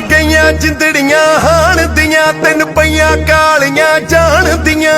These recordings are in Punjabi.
ਗਈਆਂ ਜਿੰਦੜੀਆਂ ਹਾਣ ਦੀਆਂ ਤਿੰਨ ਪਈਆਂ ਕਾਲੀਆਂ ਜਾਣ ਦੀਆਂ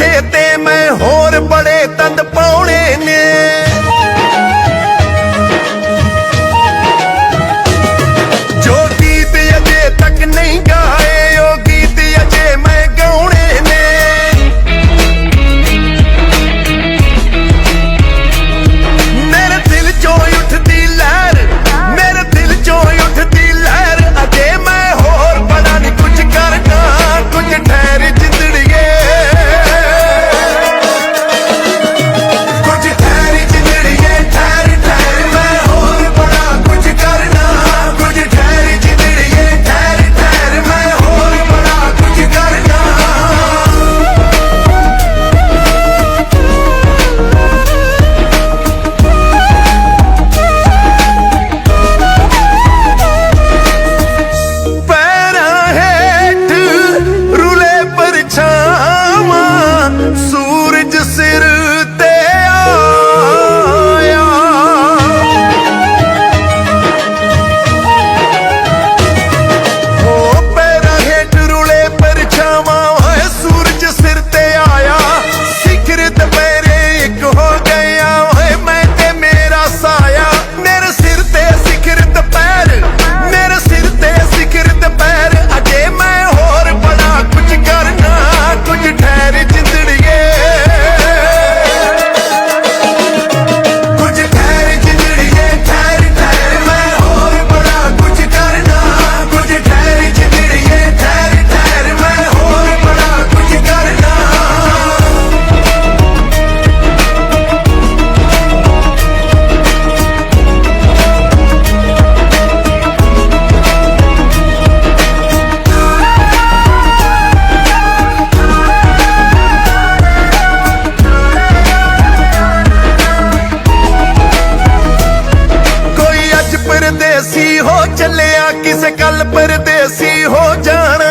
ਮੱਥੇ ਤੇ ਮੈਂ ਹੋ ਚੱਲਿਆ ਕਿਸੇ ਕੱਲ ਪਰਦੇਸੀ ਹੋ ਜਾਣਾ।